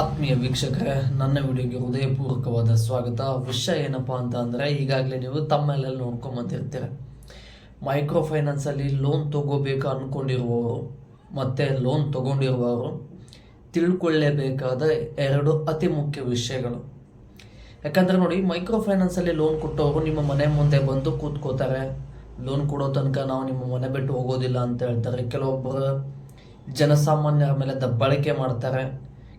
ಆತ್ಮೀಯ ವೀಕ್ಷಕರೇ, ನನ್ನ ವಿಡಿಯೋಗೆ ಹೃದಯಪೂರ್ವಕವಾದ ಸ್ವಾಗತ. ವಿಷಯ ಏನಪ್ಪ ಅಂತ ಅಂದರೆ, ಈಗಾಗಲೇ ನೀವು ತಮ್ಮಲ್ಲೆಲ್ಲ ನೋಡ್ಕೊಂಬಂದಿರ್ತೀರ. ಮೈಕ್ರೋ ಫೈನಾನ್ಸಲ್ಲಿ ಲೋನ್ ತಗೋಬೇಕು ಅಂದ್ಕೊಂಡಿರುವವರು ಮತ್ತು ಲೋನ್ ತಗೊಂಡಿರುವವರು ತಿಳ್ಕೊಳ್ಳೇಬೇಕಾದ ಎರಡು ಅತಿ ಮುಖ್ಯ ವಿಷಯಗಳು. ಯಾಕಂದರೆ ನೋಡಿ ಮೈಕ್ರೋ ಫೈನಾನ್ಸಲ್ಲಿ ಲೋನ್ ಕೊಟ್ಟವರು ನಿಮ್ಮ ಮನೆ ಮುಂದೆ ಬಂದು ಕೂತ್ಕೋತಾರೆ. ಲೋನ್ ಕೊಡೋ ತನಕ ನಾವು ನಿಮ್ಮ ಮನೆ ಬಿಟ್ಟು ಹೋಗೋದಿಲ್ಲ ಅಂತ ಹೇಳ್ತಾರೆ. ಕೆಲವೊಬ್ಬರು ಜನಸಾಮಾನ್ಯರ ಮೇಲೆ ದಬ್ಬಳಕೆ ಮಾಡ್ತಾರೆ.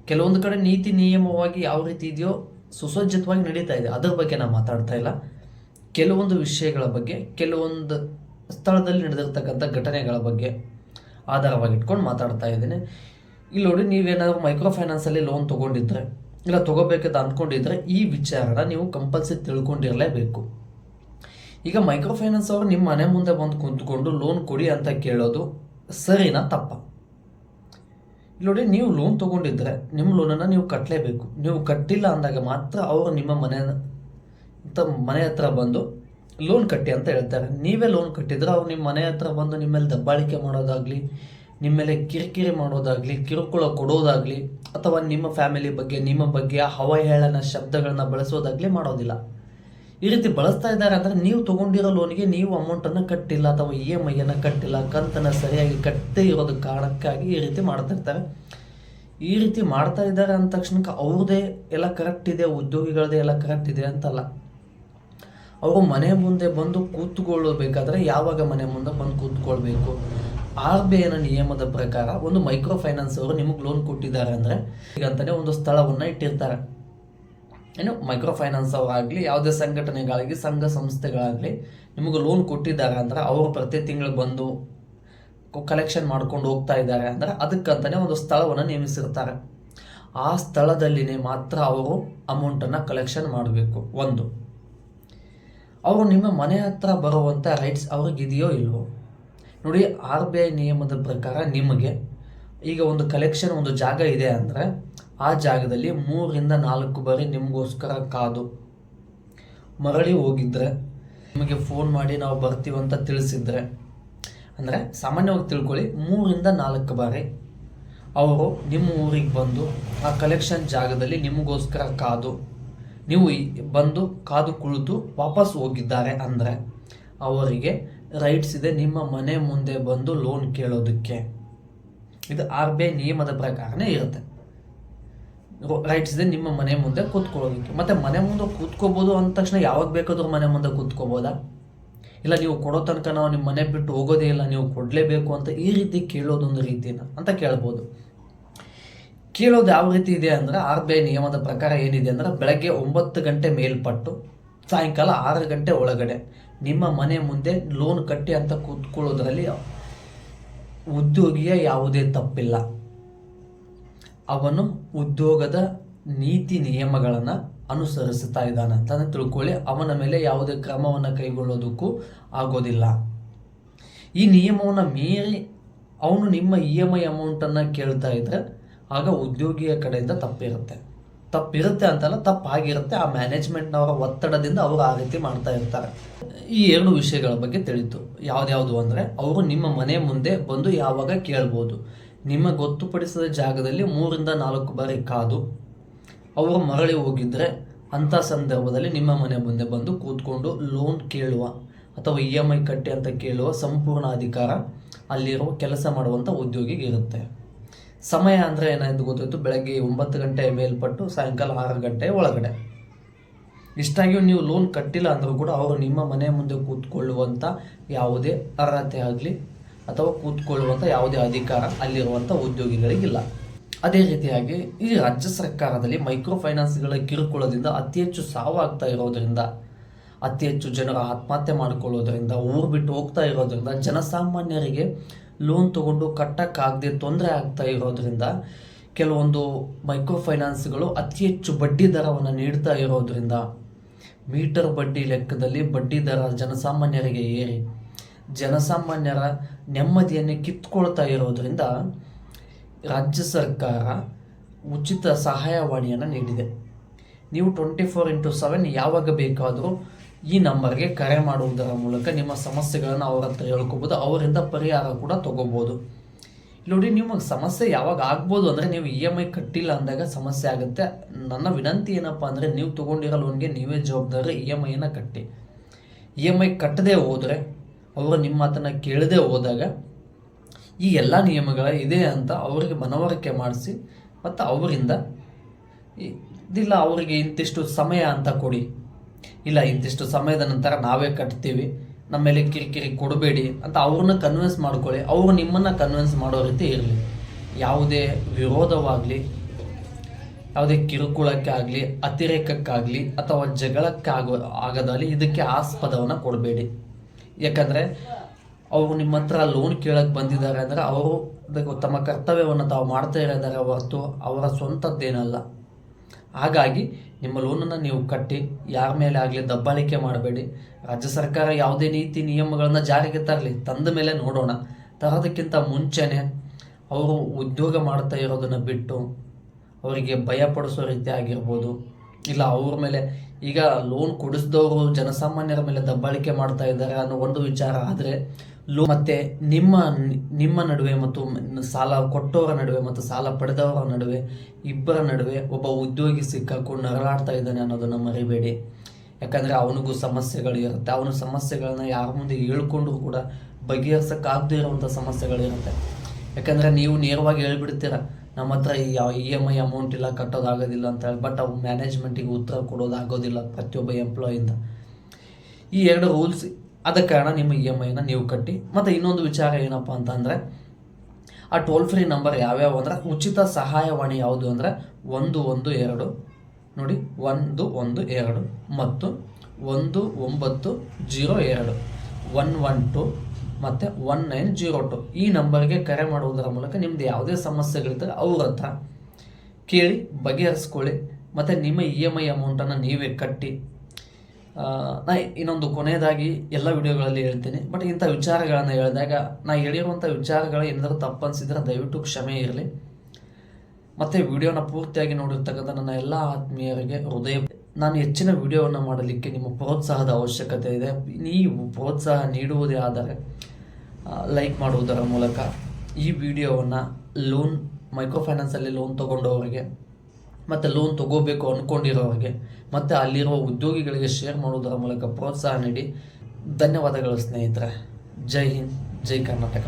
ಕೆಲವೊಂದು ಕಡೆ ನೀತಿ ನಿಯಮವಾಗಿ ಯಾವ ರೀತಿ ಇದೆಯೋ ಸುಸಜ್ಜಿತವಾಗಿ ನಡೀತಾ ಇದೆ. ಅದರ ಬಗ್ಗೆ ನಾನು ಮಾತಾಡ್ತಾ ಇಲ್ಲ. ಕೆಲವೊಂದು ವಿಷಯಗಳ ಬಗ್ಗೆ, ಕೆಲವೊಂದು ಸ್ಥಳದಲ್ಲಿ ನಡೆದಿರ್ತಕ್ಕಂಥ ಘಟನೆಗಳ ಬಗ್ಗೆ ಆಧಾರವಾಗಿಟ್ಕೊಂಡು ಮಾತಾಡ್ತಾ ಇದ್ದೀನಿ. ಇಲ್ಲಿ ನೋಡಿ, ನೀವೇನಾದರೂ ಮೈಕ್ರೋ ಫೈನಾನ್ಸಲ್ಲಿ ಲೋನ್ ತೊಗೊಂಡಿದ್ರೆ, ಇಲ್ಲ ತೊಗೋಬೇಕಂತ ಅಂದ್ಕೊಂಡಿದ್ರೆ ಈ ವಿಚಾರನ ನೀವು ಕಂಪಲ್ಸರಿ ತಿಳ್ಕೊಂಡಿರಲೇಬೇಕು. ಈಗ ಮೈಕ್ರೋ ಫೈನಾನ್ಸ್ ಅವರು ನಿಮ್ಮ ಮನೆ ಮುಂದೆ ಬಂದು ಕುಂತ್ಕೊಂಡು ಲೋನ್ ಕೊಡಿ ಅಂತ ಕೇಳೋದು ಸರಿನಾ ತಪ್ಪ? ನೋಡಿ, ನೀವು ಲೋನ್ ತೊಗೊಂಡಿದ್ದರೆ ನಿಮ್ಮ ಲೋನನ್ನು ನೀವು ಕಟ್ಟಲೇಬೇಕು ನೀವು ಕಟ್ಟಿಲ್ಲ ಅಂದಾಗ ಮಾತ್ರ ಅವರು ನಿಮ್ಮ ಮನೆ ಅಂತ ಮನೆ ಹತ್ರ ಬಂದು ಲೋನ್ ಕಟ್ಟಿ ಅಂತ ಹೇಳ್ತಾರೆ. ನೀವೇ ಲೋನ್ ಕಟ್ಟಿದ್ರೆ ಅವ್ರು ನಿಮ್ಮ ಮನೆ ಹತ್ರ ಬಂದು ನಿಮ್ಮ ಮೇಲೆ ದಬ್ಬಾಳಿಕೆ ಮಾಡೋದಾಗಲಿ, ನಿಮ್ಮ ಮೇಲೆ ಕಿರಿಕಿರಿ ಮಾಡೋದಾಗಲಿ, ಕಿರುಕುಳ ಕೊಡೋದಾಗಲಿ, ಅಥವಾ ನಿಮ್ಮ ಫ್ಯಾಮಿಲಿ ಬಗ್ಗೆ, ನಿಮ್ಮ ಬಗ್ಗೆ ಹವಹೇಳನ ಶಬ್ದಗಳನ್ನ ಬಳಸೋದಾಗಲಿ ಮಾಡೋದಿಲ್ಲ. ಈ ರೀತಿ ಬಳಸ್ತಾ ಇದ್ದಾರೆ ಅಂದ್ರೆ ನೀವು ತೊಗೊಂಡಿರೋ ಲೋನ್ಗೆ ನೀವು ಅಮೌಂಟನ್ನು ಕಟ್ಟಿಲ್ಲ ಅಥವಾ ಇ ಎಂ ಐಯನ್ನು ಕಟ್ಟಿಲ್ಲ, ಕಂತನ್ನು ಸರಿಯಾಗಿ ಕಟ್ಟದೇ ಇರೋದು ಕಾರಣಕ್ಕಾಗಿ ಈ ರೀತಿ ಮಾಡ್ತಾ ಇರ್ತಾರೆ. ಈ ರೀತಿ ಮಾಡ್ತಾ ಇದ್ದಾರೆ ಅಂದ ತಕ್ಷಣಕ್ಕೆ ಅವ್ರದೇ ಎಲ್ಲ ಕರೆಕ್ಟ್ ಇದೆ ಉದ್ಯೋಗಿಗಳದೇ ಎಲ್ಲ ಕರೆಕ್ಟ್ ಇದೆ ಅಂತಲ್ಲ. ಅವರು ಮನೆ ಮುಂದೆ ಬಂದು ಕೂತ್ಕೊಳ್ಳಬೇಕಾದ್ರೆ ಯಾವಾಗ ಮನೆ ಮುಂದೆ ಬಂದು ಕೂತ್ಕೊಳ್ಬೇಕು? ಆರ್ ಬಿ ಐನ ನಿಯಮದ ಪ್ರಕಾರ ಒಂದು ಮೈಕ್ರೋ ಫೈನಾನ್ಸ್ ಅವರು ನಿಮಗೆ ಲೋನ್ ಕೊಟ್ಟಿದ್ದಾರೆ ಅಂದರೆ ಅಂತಲೇ ಒಂದು ಸ್ಥಳವನ್ನು ಇಟ್ಟಿರ್ತಾರೆ. ಏನು ಮೈಕ್ರೋ ಫೈನಾನ್ಸ್ ಅವರಾಗಲಿ, ಯಾವುದೇ ಸಂಘಟನೆಗಳಾಗಲಿ, ಸಂಘ ಸಂಸ್ಥೆಗಳಾಗಲಿ ನಿಮಗೆ ಲೋನ್ ಕೊಟ್ಟಿದ್ದಾರೆ ಅಂದ್ರೆ ಅವರು ಪ್ರತಿ ತಿಂಗಳು ಬಂದು ಕಲೆಕ್ಷನ್ ಮಾಡ್ಕೊಂಡು ಹೋಗ್ತಾ ಇದ್ದಾರೆ ಅಂದರೆ ಅದಕ್ಕಂತಲೇ ಒಂದು ಸ್ಥಳವನ್ನು ನೇಮಿಸಿರ್ತಾರೆ. ಆ ಸ್ಥಳದಲ್ಲಿನೇ ಮಾತ್ರ ಅವರು ಅಮೌಂಟನ್ನು ಕಲೆಕ್ಷನ್ ಮಾಡಬೇಕು, ಒಂದು. ಅವರು ನಿಮ್ಮ ಮನೆ ಹತ್ರ ಬರುವಂಥ ರೈಟ್ಸ್ ಅವ್ರಿಗಿದೆಯೋ ಇಲ್ವೋ? ನೋಡಿ ಆರ್ ಬಿ ಐ ನಿಯಮದ ಪ್ರಕಾರ ನಿಮಗೆ ಈಗ ಒಂದು ಕಲೆಕ್ಷನ್ ಒಂದು ಜಾಗ ಇದೆ ಅಂದರೆ ಆ ಜಾಗದಲ್ಲಿ ಮೂರಿಂದ ನಾಲ್ಕು ಬಾರಿ ನಿಮಗೋಸ್ಕರ ಕಾದು ಮರಳಿ ಹೋಗಿದ್ರೆ ನಿಮಗೆ ಫೋನ್ ಮಾಡಿ ನಾವು ಬರ್ತೀವಿ ಅಂತ ತಿಳಿಸಿದ್ರೆ. ಅಂದರೆ ಸಾಮಾನ್ಯವಾಗಿ ತಿಳ್ಕೊಳ್ಳಿ, ಮೂರಿಂದ ನಾಲ್ಕು ಬಾರಿ ಅವರು ನಿಮ್ಮ ಊರಿಗೆ ಬಂದು ಆ ಕಲೆಕ್ಷನ್ ಜಾಗದಲ್ಲಿ ನಿಮಗೋಸ್ಕರ ಕಾದು. ನೀವು ಬಂದು ಕಾದು ಕುಳಿತು ವಾಪಸ್ ಹೋಗಿದ್ದಾರೆ ಅಂದರೆ ಅವರಿಗೆ ರೈಟ್ಸ್ ಇದೆ, ನಿಮ್ಮ ಮನೆ ಮುಂದೆ ಬಂದು ಲೋನ್ ಕೇಳೋದಕ್ಕೆ. ಇದು ಆರ್ ಬಿ ಐ ನಿಯಮದ ಪ್ರಕಾರನೇ ಇರುತ್ತೆ. ರೈಟ್ಸ್ ಇದೆ ನಿಮ್ಮ ಮನೆ ಮುಂದೆ ಕೂತ್ಕೊಳ್ಳೋದಕ್ಕೆ ಮತ್ತೆ ಮನೆ ಮುಂದೆ ಕೂತ್ಕೋಬೋದು ಅಂದ ತಕ್ಷಣ ಯಾವಾಗ ಬೇಕಾದರೂ ಮನೆ ಮುಂದೆ ಕೂತ್ಕೋಬೋದಾ? ಇಲ್ಲ, ನೀವು ಕೊಡೋ ತನಕ ನಾವು ನಿಮ್ಮ ಮನೆ ಬಿಟ್ಟು ಹೋಗೋದೇ ಇಲ್ಲ, ನೀವು ಕೊಡಲೇಬೇಕು ಅಂತ ಈ ರೀತಿ ಕೇಳೋದೊಂದು ರೀತಿನ ಅಂತ ಕೇಳ್ಬೋದು. ಕೇಳೋದು ಯಾವ ರೀತಿ ಇದೆ ಅಂದರೆ ಆರ್ ಬಿ ಐ ನಿಯಮದ ಪ್ರಕಾರ ಏನಿದೆ ಅಂದರೆ ಬೆಳಗ್ಗೆ ಒಂಬತ್ತು ಗಂಟೆ ಮೇಲ್ಪಟ್ಟು ಸಾಯಂಕಾಲ ಆರು ಗಂಟೆ ಒಳಗಡೆ ನಿಮ್ಮ ಮನೆ ಮುಂದೆ ಲೋನ್ ಕಟ್ಟಿ ಅಂತ ಕೂತ್ಕೊಳ್ಳೋದ್ರಲ್ಲಿ ಉದ್ಯೋಗಿಯ ಯಾವುದೇ ತಪ್ಪಿಲ್ಲ. ಅವನು ಉದ್ಯೋಗದ ನೀತಿ ನಿಯಮಗಳನ್ನು ಅನುಸರಿಸ್ತಾ ಇದ್ದಾನೆ. ಅಂತ ತಿಳ್ಕೊಳ್ಳಿ, ಅವನ ಮೇಲೆ ಯಾವುದೇ ಕ್ರಮವನ್ನು ಕೈಗೊಳ್ಳೋದಕ್ಕೂ ಆಗೋದಿಲ್ಲ. ಈ ನಿಯಮವನ್ನು ಮೀರಿ ಅವನು ನಿಮ್ಮ ಇ ಎಂ ಐ ಅಮೌಂಟನ್ನು ಕೇಳ್ತಾ ಇದ್ದರೆ ಆಗ ಉದ್ಯೋಗಿಯ ಕಡೆಯಿಂದ ತಪ್ಪಿರುತ್ತೆ. ತಪ್ಪಿರುತ್ತೆ ಅಂತಲ್ಲ, ತಪ್ಪಾಗಿರುತ್ತೆ. ಆ ಮ್ಯಾನೇಜ್ಮೆಂಟ್ನವರ ಒತ್ತಡದಿಂದ ಅವರು ಆ ರೀತಿ ಮಾಡ್ತಾ ಇರ್ತಾರೆ. ಈ ಎರಡು ವಿಷಯಗಳ ಬಗ್ಗೆ ತಿಳಿತು. ಯಾವ್ದ್ಯಾವುದು ಅಂದರೆ, ಅವರು ನಿಮ್ಮ ಮನೆ ಮುಂದೆ ಬಂದು ಯಾವಾಗ ಕೇಳ್ಬೋದು. ನಿಮ್ಮ ಗೊತ್ತುಪಡಿಸಿದ ಜಾಗದಲ್ಲಿ ಮೂರಿಂದ ನಾಲ್ಕು ಬಾರಿ ಕಾದು ಅವರು ಮರಳಿ ಹೋಗಿದ್ದರೆ ಅಂಥ ಸಂದರ್ಭದಲ್ಲಿ ನಿಮ್ಮ ಮನೆ ಮುಂದೆ ಬಂದು ಕೂತ್ಕೊಂಡು ಲೋನ್ ಕೇಳುವ ಅಥವಾ ಇ ಎಂ ಐ ಕಟ್ಟಿ ಅಂತ ಕೇಳುವ ಸಂಪೂರ್ಣ ಅಧಿಕಾರ ಅಲ್ಲಿರುವ ಕೆಲಸ ಮಾಡುವಂಥ ಉದ್ಯೋಗಿಗೆ ಇರುತ್ತೆ. ಸಮಯ ಅಂದರೆ ಏನಾಯಿತು ಗೊತ್ತಾಯಿತು? ಬೆಳಗ್ಗೆ ಒಂಬತ್ತು ಗಂಟೆ ಮೇಲ್ಪಟ್ಟು ಸಾಯಂಕಾಲ ಆರು ಗಂಟೆ ಒಳಗಡೆ. ಇಷ್ಟಾಗಿಯೂ ನೀವು ಲೋನ್ ಕಟ್ಟಿಲ್ಲ ಅಂದರೂ ಕೂಡ ಅವರು ನಿಮ್ಮ ಮನೆ ಮುಂದೆ ಕೂತ್ಕೊಳ್ಳುವಂಥ ಯಾವುದೇ ಅರ್ಹತೆ ಆಗಲಿ ಅಥವಾ ಕೂತ್ಕೊಳ್ಳುವಂಥ ಯಾವುದೇ ಅಧಿಕಾರ ಅಲ್ಲಿರುವಂಥ ಉದ್ಯೋಗಿಗಳಿಗಿಲ್ಲ. ಅದೇ ರೀತಿಯಾಗಿ ಈ ರಾಜ್ಯ ಸರ್ಕಾರದಲ್ಲಿ ಮೈಕ್ರೋ ಫೈನಾನ್ಸ್ಗಳ ಕಿರುಕುಳದಿಂದ ಅತಿ ಹೆಚ್ಚು ಸಾವಾಗ್ತಾ ಇರೋದರಿಂದ, ಅತಿ ಹೆಚ್ಚು ಜನರು ಆತ್ಮಹತ್ಯೆ ಮಾಡಿಕೊಳ್ಳೋದರಿಂದ, ಊರು ಬಿಟ್ಟು ಹೋಗ್ತಾ ಇರೋದರಿಂದ, ಜನಸಾಮಾನ್ಯರಿಗೆ ಲೋನ್ ತಗೊಂಡು ಕಟ್ಟಕ್ಕಾಗದೆ ತೊಂದರೆ ಆಗ್ತಾ ಇರೋದರಿಂದ ಕೆಲವೊಂದು ಮೈಕ್ರೋ ಫೈನಾನ್ಸ್ಗಳು ಅತಿ ಹೆಚ್ಚು ಬಡ್ಡಿ ದರವನ್ನು ನೀಡ್ತಾ ಇರೋದರಿಂದ ಮೀಟರ್ ಬಡ್ಡಿ ಲೆಕ್ಕದಲ್ಲಿ ಬಡ್ಡಿ ದರ ಜನಸಾಮಾನ್ಯರಿಗೆ ಏರಿ ಜನಸಾಮಾನ್ಯರ ನೆಮ್ಮದಿಯನ್ನು ಕಿತ್ಕೊಳ್ತಾ ಇರೋದರಿಂದ ರಾಜ್ಯ ಸರ್ಕಾರ ಉಚಿತ ಸಹಾಯವಾಣಿಯನ್ನು ನೀಡಿದೆ. ನೀವು ಟ್ವೆಂಟಿ ಫೋರ್ ಇಂಟು ಸೆವೆನ್ ಯಾವಾಗ ಬೇಕಾದರೂ ಈ ನಂಬರ್ಗೆ ಕರೆ ಮಾಡುವುದರ ಮೂಲಕ ನಿಮ್ಮ ಸಮಸ್ಯೆಗಳನ್ನು ಅವರ ಹತ್ರ ಹೇಳ್ಕೊಬೋದು, ಅವರಿಂದ ಪರಿಹಾರ ಕೂಡ ತಗೋಬೋದು. ನೋಡಿ, ನಿಮಗೆ ಸಮಸ್ಯೆ ಯಾವಾಗ ಆಗ್ಬೋದು ಅಂದರೆ ನೀವು ಇ ಎಂ ಐ ಕಟ್ಟಿಲ್ಲ ಅಂದಾಗ ಸಮಸ್ಯೆ ಆಗುತ್ತೆ. ನನ್ನ ವಿನಂತಿ ಏನಪ್ಪ ಅಂದರೆ ನೀವು ತೊಗೊಂಡಿರೋ ಲೋನ್ಗೆ ನೀವೇ ಜವಾಬ್ದಾರಿ ಇ ಎಂ ಐನ ಕಟ್ಟಿ. ಇ ಎಂ ಐ ಕಟ್ಟದೆ ಹೋದರೆ ಅವರು ನಿಮ್ಮ ಮಾತನ್ನು ಕೇಳದೆ ಹೋದಾಗ ಈ ಎಲ್ಲ ನಿಯಮಗಳ ಇದೆ ಅಂತ ಅವರಿಗೆ ಮನವರಿಕೆ ಮಾಡಿಸಿ ಮತ್ತು ಅವರಿಂದ ಇದಿಲ್ಲ, ಅವರಿಗೆ ಇಂತಿಷ್ಟು ಸಮಯ ಅಂತ ಕೊಡಿ. ಇಲ್ಲ, ಇಂತಿಷ್ಟು ಸಮಯದ ನಂತರ ನಾವೇ ಕಟ್ತೀವಿ. ನಮ್ಮ ಮೇಲೆ ಕಿರಿಕಿರಿ ಕೊಡಬೇಡಿ ಅಂತ ಅವ್ರನ್ನ ಕನ್ವಿನ್ಸ್ ಮಾಡ್ಕೊಳ್ಳಿ. ಅವರು ನಿಮ್ಮನ್ನು ಕನ್ವಿನ್ಸ್ ಮಾಡೋ ರೀತಿ ಇರಲಿ. ಯಾವುದೇ ವಿರೋಧವಾಗಲಿ, ಯಾವುದೇ ಕಿರುಕುಳಕ್ಕೆ ಆಗಲಿ ಅತಿರೇಕಕ್ಕಾಗಲಿ ಅಥವಾ ಜಗಳಕ್ಕಾಗೋ ಆಗದಲ್ಲಿ ಇದಕ್ಕೆ ಆಸ್ಪದವನ್ನು ಕೊಡಬೇಡಿ. ಯಾಕಂದರೆ ಅವರು ನಿಮ್ಮ ಹತ್ರ ಲೋನ್ ಕೇಳಕ್ಕೆ ಬಂದಿದ್ದಾರೆ ಅಂದರೆ ಅವರು ತಮ್ಮ ಕರ್ತವ್ಯವನ್ನು ತಾವು ಮಾಡ್ತಾ ಇರೋದಾರೆ ಹೊರತು ಅವರ ಸ್ವಂತದ್ದೇನಲ್ಲ. ಹಾಗಾಗಿ ನಿಮ್ಮ ಲೋನನ್ನು ನೀವು ಕಟ್ಟಿ, ಯಾರ ಮೇಲೆ ಆಗಲಿ ದಬ್ಬಾಳಿಕೆ ಮಾಡಬೇಡಿ. ರಾಜ್ಯ ಸರ್ಕಾರ ಯಾವುದೇ ನೀತಿ ನಿಯಮಗಳನ್ನು ಜಾರಿಗೆ ತರಲಿ, ತಂದ ಮೇಲೆ ನೋಡೋಣ. ತರೋದಕ್ಕಿಂತ ಮುಂಚೆನೇ ಅವರು ಉದ್ಯೋಗ ಮಾಡ್ತಾ ಇರೋದನ್ನು ಬಿಟ್ಟು ಅವರಿಗೆ ಭಯಪಡಿಸೋ ರೀತಿ ಆಗಿರ್ಬೋದು. ಇಲ್ಲ, ಅವ್ರ ಮೇಲೆ. ಈಗ ಲೋನ್ ಕೊಡಿಸಿದವರು ಜನಸಾಮಾನ್ಯರ ಮೇಲೆ ದಬ್ಬಾಳಿಕೆ ಮಾಡ್ತಾ ಇದ್ದಾರೆ ಅನ್ನೋ ಒಂದು ವಿಚಾರ ಆದರೆ, ಲೋ ಮತ್ತೆ ನಿಮ್ಮ ನಿಮ್ಮ ನಡುವೆ ಮತ್ತು ಸಾಲ ಕೊಟ್ಟವರ ನಡುವೆ ಮತ್ತು ಸಾಲ ಪಡೆದವರ ನಡುವೆ ಇಬ್ಬರ ನಡುವೆ ಒಬ್ಬ ಉದ್ಯೋಗಿ ಸಿಕ್ಕಾಕೊಂಡು ನರಳಾಡ್ತಾ ಇದ್ದಾನೆ ಅನ್ನೋದನ್ನು ಮರಿಬೇಡಿ. ಯಾಕಂದರೆ ಅವನಿಗೂ ಸಮಸ್ಯೆಗಳು ಇರುತ್ತೆ. ಅವನ ಸಮಸ್ಯೆಗಳನ್ನ ಯಾರ ಮುಂದೆ ಹೇಳ್ಕೊಂಡ್ರು ಕೂಡ ಬಗೆಹರಿಸೋಕ್ಕಾಗದೇ ಇರುವಂಥ ಸಮಸ್ಯೆಗಳಿರುತ್ತೆ ಯಾಕಂದರೆ ನೀವು ನೇರವಾಗಿ ಹೇಳ್ಬಿಡ್ತೀರ ನಮ್ಮ ಹತ್ರ ಈ ಯಾವ ಇ ಎಂ ಐ ಅಮೌಂಟ್ ಇಲ್ಲ ಕಟ್ಟೋದಾಗೋದಿಲ್ಲ ಅಂತ ಹೇಳಿ ಬಟ್ ಅವು ಮ್ಯಾನೇಜ್ಮೆಂಟಿಗೆ ಉತ್ತರ ಕೊಡೋದಾಗೋದಿಲ್ಲ ಪ್ರತಿಯೊಬ್ಬ ಎಂಪ್ಲಾಯಿಂದ ಈ ಎರಡು ರೂಲ್ಸ್ ಆದ ಕಾರಣ ನಿಮ್ಮ ಇ ಎಂ ಐನ ನೀವು ಕಟ್ಟಿ. ಮತ್ತು ಇನ್ನೊಂದು ವಿಚಾರ ಏನಪ್ಪ ಅಂತಂದರೆ, ಆ ಟೋಲ್ ಫ್ರೀ ನಂಬರ್ ಯಾವ್ಯಾವ ಅಂದರೆ, ಉಚಿತ ಸಹಾಯವಾಣಿ ಯಾವುದು ಅಂದರೆ, ಒಂದು ಒಂದು ಎರಡು, ನೋಡಿ, ಒಂದು ಒಂದು ಎರಡು ಮತ್ತು ಒಂದು ಒಂಬತ್ತು ಜೀರೋ ಎರಡು ಒನ್ ಒನ್ ಟು ಮತ್ತು ಒನ್ ನೈನ್ ಜೀರೋ ಟು ಈ ನಂಬರ್ಗೆ ಕರೆ ಮಾಡುವುದರ ಮೂಲಕ ನಿಮ್ದು ಯಾವುದೇ ಸಮಸ್ಯೆಗಳಿದ್ದರೆ ಅವ್ರ ಹತ್ರ ಕೇಳಿ, ಬಗೆಹರಿಸ್ಕೊಳ್ಳಿ. ಮತ್ತು ನಿಮ್ಮ ಇ ಎಂ ಐ ಅಮೌಂಟನ್ನು ನೀವೇ ಕಟ್ಟಿ. ನಾ ಇನ್ನೊಂದು ಕೊನೆಯದಾಗಿ ಎಲ್ಲ ವಿಡಿಯೋಗಳಲ್ಲಿ ಹೇಳ್ತೀನಿ. ಬಟ್ ಇಂಥ ವಿಚಾರಗಳನ್ನು ಹೇಳಿದಾಗ, ನಾ ಹೇಳಿರುವಂಥ ವಿಚಾರಗಳು ಏನಾದರೂ ತಪ್ಪನಿಸಿದ್ರೆ ದಯವಿಟ್ಟು ಕ್ಷಮೆ ಇರಲಿ. ಮತ್ತು ವಿಡಿಯೋನ ಪೂರ್ತಿಯಾಗಿ ನೋಡಿರ್ತಕ್ಕಂಥ ನನ್ನ ಎಲ್ಲ ಆತ್ಮೀಯರಿಗೆ ಹೃದಯ ನಾನು ಹೆಚ್ಚಿನ ವಿಡಿಯೋವನ್ನು ಮಾಡಲಿಕ್ಕೆ ನಿಮ್ಮ ಪ್ರೋತ್ಸಾಹದ ಅವಶ್ಯಕತೆ ಇದೆ. ನೀವು ಪ್ರೋತ್ಸಾಹ ನೀಡುವುದೇ ಆದರೆ ಲೈಕ್ ಮಾಡುವುದರ ಮೂಲಕ ಈ ವಿಡಿಯೋವನ್ನು ಲೋನ್ ಮೈಕ್ರೋ ಫೈನಾನ್ಸಲ್ಲಿ ಲೋನ್ ತೊಗೊಂಡವರಿಗೆ, ಮತ್ತು ಲೋನ್ ತಗೋಬೇಕು ಅಂದ್ಕೊಂಡಿರೋರಿಗೆ ಮತ್ತು ಅಲ್ಲಿರುವ ಉದ್ಯೋಗಿಗಳಿಗೆ ಶೇರ್ ಮಾಡುವುದರ ಮೂಲಕ ಪ್ರೋತ್ಸಾಹ ನೀಡಿ. ಧನ್ಯವಾದಗಳು ಸ್ನೇಹಿತರೆ. ಜೈ ಹಿಂದ್, ಜೈ ಕರ್ನಾಟಕ.